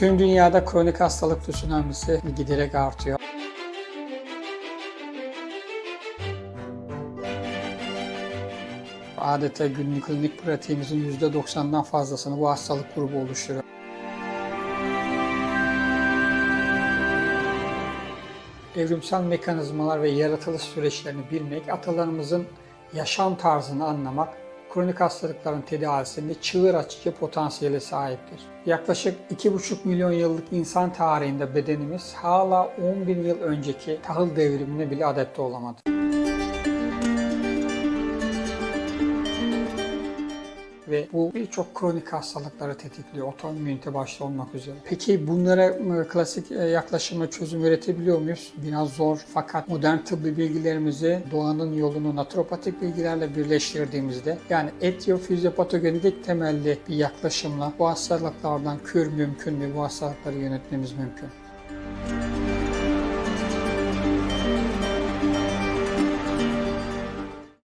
Tüm dünyada kronik hastalık tsunamisi giderek artıyor. Adeta günlük klinik pratiğimizin %90'dan fazlasını bu hastalık grubu oluşturuyor. Evrimsel mekanizmalar ve yaratılış süreçlerini bilmek, atalarımızın yaşam tarzını anlamak, kronik hastalıkların tedavisinde çığır açıcı potansiyele sahiptir. Yaklaşık 2,5 milyon yıllık insan tarihinde bedenimiz hala 10 bin yıl önceki tahıl devrimine bile adapte olamadı. Ve bu birçok kronik hastalıkları tetikliyor. Otoimmünite başta olmak üzere. Peki bunlara e, klasik e, yaklaşımla çözüm üretebiliyor muyuz? Biraz zor fakat modern tıbbi bilgilerimizi doğanın yolunu naturopatik bilgilerle birleştirdiğimizde yani etiyofizyopatogenetik temelli bir yaklaşımla bu hastalıklardan kür mümkün ve bu hastalıkları yönetmemiz mümkün.